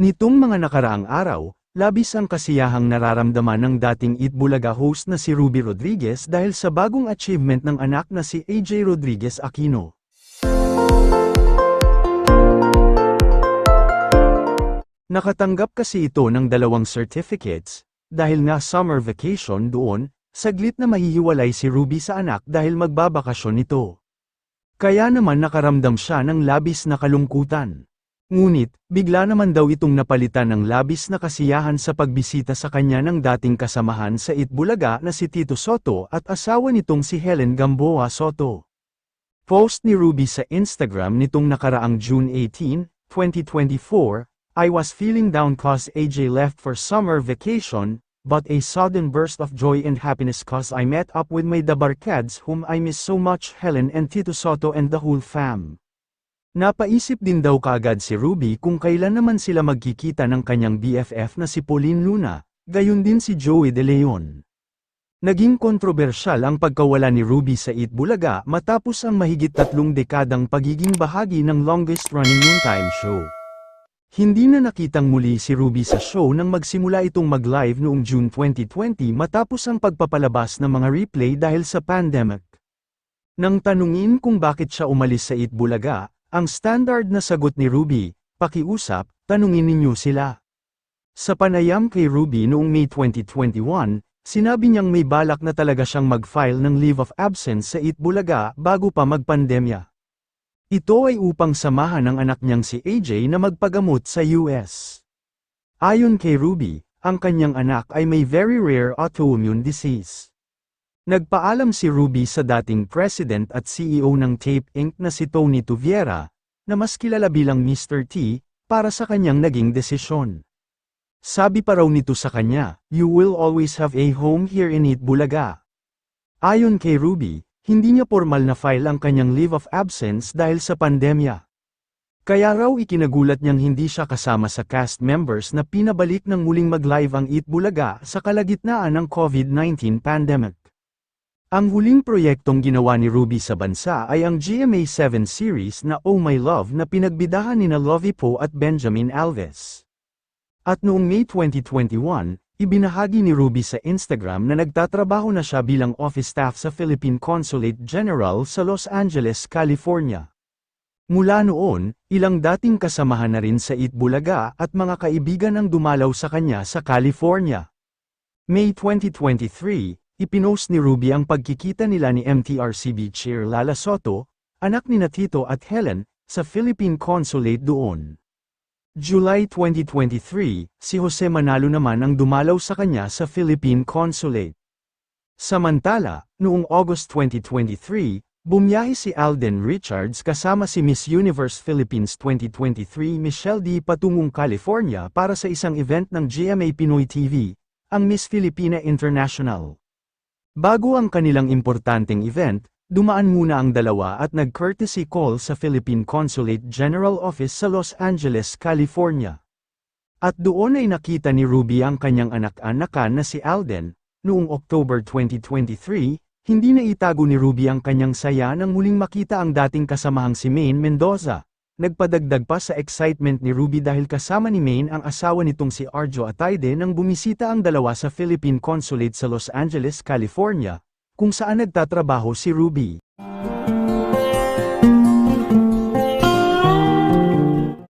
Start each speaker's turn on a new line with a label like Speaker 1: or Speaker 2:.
Speaker 1: Nitong mga nakaraang araw, labis ang kasiyahang nararamdaman ng dating Itbulaga host na si Ruby Rodriguez dahil sa bagong achievement ng anak na si AJ Rodriguez Aquino. Nakatanggap kasi ito ng dalawang certificates, dahil nga summer vacation doon, saglit na mahihiwalay si Ruby sa anak dahil magbabakasyon ito. Kaya naman nakaramdam siya ng labis na kalungkutan. Ngunit, bigla naman daw itong napalitan ng labis na kasiyahan sa pagbisita sa kanya ng dating kasamahan sa Itbulaga na si Tito Soto at asawa nitong si Helen Gamboa Soto. Post ni Ruby sa Instagram nitong nakaraang June 18, 2024, I was feeling down cause AJ left for summer vacation, but a sudden burst of joy and happiness cause I met up with my Dabarkads whom I miss so much Helen and Tito Soto and the whole fam. Napaisip din daw kaagad si Ruby kung kailan naman sila magkikita ng kanyang BFF na si Pauline Luna, gayon din si Joey De Leon. Naging kontrobersyal ang pagkawala ni Ruby sa Itbulaga matapos ang mahigit tatlong dekadang pagiging bahagi ng longest-running noontime show. Hindi na nakitang muli si Ruby sa show nang magsimula itong mag-live noong June 2020 matapos ang pagpapalabas ng mga replay dahil sa pandemic. Nang tanungin kung bakit siya umalis sa Itbulaga, ang standard na sagot ni Ruby, pakiusap, tanungin ninyo sila. Sa panayam kay Ruby noong May 2021, sinabi niyang may balak na talaga siyang mag-file ng leave of absence sa Itbulaga bago pa magpandemya. Ito ay upang samahan ang anak niyang si AJ na magpagamot sa US. Ayon kay Ruby, ang kanyang anak ay may very rare autoimmune disease. Nagpaalam si Ruby sa dating president at CEO ng Tape Inc. na si Tony Tuviera, na mas kilala bilang Mr. T, para sa kanyang naging desisyon. Sabi pa raw nito sa kanya, You will always have a home here in Itbulaga. Ayon kay Ruby, hindi niya formal na file ang kanyang leave of absence dahil sa pandemya. Kaya raw ikinagulat niyang hindi siya kasama sa cast members na pinabalik ng muling mag-live ang Eat Bulaga sa kalagitnaan ng COVID-19 pandemic. Ang huling proyektong ginawa ni Ruby sa bansa ay ang GMA7 series na Oh My Love na pinagbidahan ni na Lovie Poe at Benjamin Alves. At noong May 2021, Ibinahagi ni Ruby sa Instagram na nagtatrabaho na siya bilang office staff sa Philippine Consulate General sa Los Angeles, California. Mula noon, ilang dating kasamahan na rin sa Itbulaga at mga kaibigan ang dumalaw sa kanya sa California. May 2023, ipinost ni Ruby ang pagkikita nila ni MTRCB Chair Lala Soto, anak ni Natito at Helen, sa Philippine Consulate doon. July 2023, si Jose Manalo naman ang dumalaw sa kanya sa Philippine Consulate. Samantala, noong August 2023, bumiyahe si Alden Richards kasama si Miss Universe Philippines 2023 Michelle D. patungong California para sa isang event ng GMA Pinoy TV, ang Miss Filipina International. Bago ang kanilang importanteng event, Dumaan muna ang dalawa at nag-courtesy call sa Philippine Consulate General Office sa Los Angeles, California. At doon ay nakita ni Ruby ang kanyang anak-anakan na si Alden, noong October 2023, hindi na itago ni Ruby ang kanyang saya nang muling makita ang dating kasamahang si Maine Mendoza. Nagpadagdag pa sa excitement ni Ruby dahil kasama ni Maine ang asawa nitong si Arjo Atayde nang bumisita ang dalawa sa Philippine Consulate sa Los Angeles, California, kung saan nagtatrabaho si Ruby.